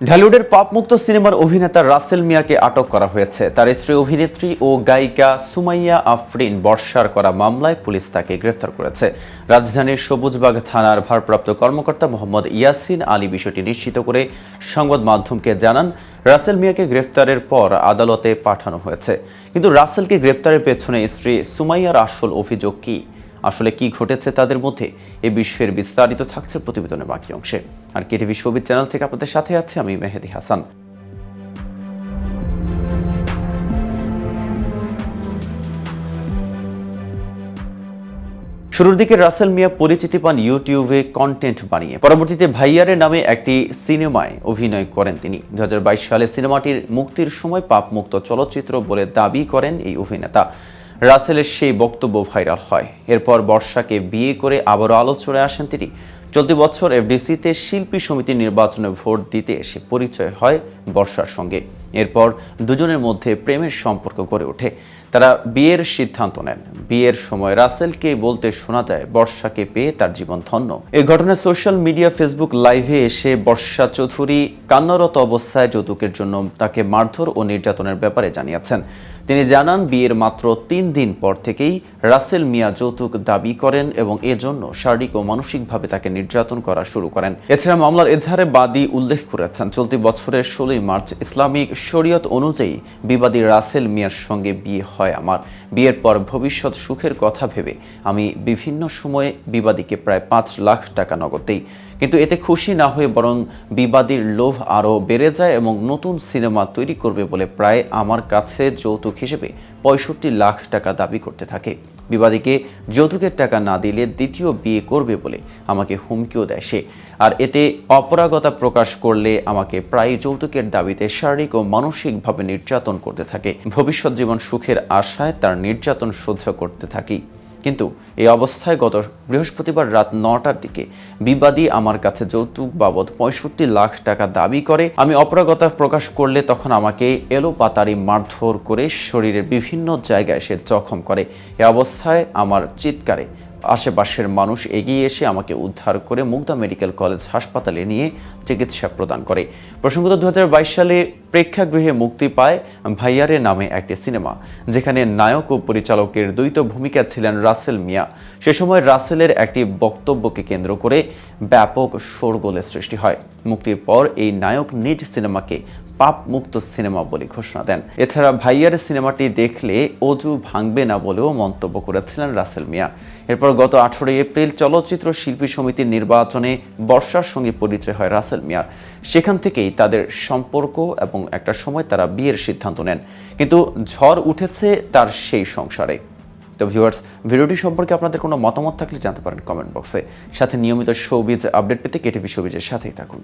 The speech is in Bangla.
ঢালিউডের পাপমুক্ত সিনেমার অভিনেতা রাসেল মিয়াকে আটক করা হয়েছে। তার স্ত্রী, অভিনেত্রী ও গায়িকা সুমাইয়া আফরিন বর্ষার করা মামলায় পুলিশ তাকে গ্রেফতার করেছে। রাজধানীর সবুজবাগ থানার ভারপ্রাপ্ত কর্মকর্তা মোহাম্মদ ইয়াসিন আলী বিষয়টি নিশ্চিত করে সংবাদ মাধ্যমকে জানান, রাসেল মিয়াকে গ্রেফতারের পর আদালতে পাঠানো হয়েছে। কিন্তু রাসেলকে গ্রেফতারের পেছনে স্ত্রী সুমাইয়ার আসল অভিযোগ কী? আসলে কি ঘটেছে তাদের মধ্যে এই বিষয়ের বিস্তারিত থাকছে প্রতিবেদনের বাকি অংশে। আর কেটিভি সবিজ চ্যানেল থেকে আপনাদের সাথে আছে আমি মেহেদি হাসান। শুরুর দিকে রাসেল মিয়া পরিচিতি পান ইউটিউবে কন্টেন্ট বানিয়ে। পরবর্তীতে ভাইয়ারের নামে একটি সিনেমায় অভিনয় করেন তিনি। দু হাজার বাইশ সালে সিনেমাটির মুক্তির সময় পাপমুক্ত চলচ্চিত্র বলে দাবি করেন এই অভিনেতা। রাসেলের সেই বক্তব্য ভাইরাল হয়। এরপর বর্ষাকে বিয়ে করে আবারও আলোচনায় আসেন তিনি। চলতি বছর এফডিসিতে শিল্পী সমিতির নির্বাচনে ভোট দিতে এসে পরিচয় হয় বর্ষার সঙ্গে। এরপর দুজনের মধ্যে প্রেমের সম্পর্ক গড়ে ওঠে। তারা বিয়ের সিদ্ধান্ত নেন। বিয়ের সময় রাসেলকে বলতে শোনা যায়, বর্ষাকে পেয়ে তার জীবন ধন্য। এই ঘটনায় সোশ্যাল মিডিয়া, ফেসবুক লাইভে এসে বর্ষা চৌধুরী কান্নারত অবস্থায় যৌতুকের জন্য তাকে মারধর ও নির্যাতনের ব্যাপারে জানিয়েছেন। তিনি জানান, বিয়ের মাত্র তিন দিন পর থেকেই রাসেল মিয়া যৌতুক দাবি করেন এবং এজন্য শারীরিক ও মানসিকভাবে তাকে নির্যাতন করা শুরু করেন। এছাড়া মামলার এজাহারে বাদী উল্লেখ করেছেন, চলতি বছরের ষোলোই মার্চ ইসলামিক শরীয়ত অনুযায়ী বিবাদী রাসেল মিয়ার সঙ্গে বিয়ে হয় আমার। বিয়ের পর ভবিষ্যৎ সুখের কথা ভেবে আমি বিভিন্ন সময়ে বিবাদীকে প্রায় পাঁচ লাখ টাকা নগদ দেই। কিন্তু এতে খুশি না হয়ে বরং বিবাদীর লোভ আরও বেড়ে যায় এবং নতুন সিনেমা তৈরি করবে বলে প্রায় আমার কাছে যৌতুক হিসেবে পঁয়ষট্টি লাখ টাকা দাবি করতে থাকে। বিবাদীকে যৌতুকের টাকা না দিলে দ্বিতীয় বিয়ে করবে বলে আমাকে হুমকিও দেয় সে। আর এতে অপরাগতা প্রকাশ করলে আমাকে প্রায় যৌতুকের দাবিতে শারীরিক ও মানসিকভাবে নির্যাতন করতে থাকে। ভবিষ্যৎ জীবন সুখের আশায় তার নির্যাতন সহ্য করতে থাকি। কিন্তু এই অবস্থায় গত বৃহস্পতিবার রাত নটার দিকে বিবাদী আমার কাছে যৌতুক বাবদ পঁয়ষট্টি লাখ টাকা দাবি করে, আমি অপরাগতা প্রকাশ করলে তখন আমাকে এলো পাতারি মারধর করে শরীরের বিভিন্ন জায়গায় সে জখম করে। এ অবস্থায় আমার চিৎকারে আশেপাশের মানুষ এগিয়ে এসে আমাকে উদ্ধার করে মুগদা মেডিকেল কলেজ হাসপাতালে নিয়ে চিকিৎসা প্রদান করে। প্রসঙ্গত দু হাজার বাইশ সালে প্রেক্ষাগৃহে মুক্তি পায় ভাইয়ারে নামে একটি সিনেমা, যেখানে নায়ক ও পরিচালকের দ্বৈত ভূমিকা ছিলেন রাসেল মিয়া। সে সময় রাসেলের একটি বক্তব্যকে কেন্দ্র করে ব্যাপক শোরগোলের সৃষ্টি হয়। মুক্তির পর এই নায়ক নিজ সিনেমাকে পাপ মুক্ত সিনেমা বলে ঘোষণা দেন। এছাড়া ভাইয়ার সিনেমাটি দেখলে অজু ভাঙবে না বলেও মন্তব্য করেছিলেন রাসেল মিয়া। এরপর গত আঠেরোই এপ্রিল চলচ্চিত্র শিল্পী সমিতির নির্বাচনে বর্ষার সঙ্গে পরিচয় হয় রাসেল মিয়ার সেখান থেকেই তাদের সম্পর্ক এবং একটা সময় তারা বিয়ের সিদ্ধান্ত নেন। কিন্তু ঝড় উঠেছে তার সেই সংসারে। তো ভিউয়ার্স, ভিডিওটি সম্পর্কে আপনাদের কোনো মতামত থাকলে জানতে পারেন কমেন্ট বক্সে। সাথে নিয়মিত শোবিজ আপডেট পেতে কেটিভি শোবিজের সাথেই থাকুন।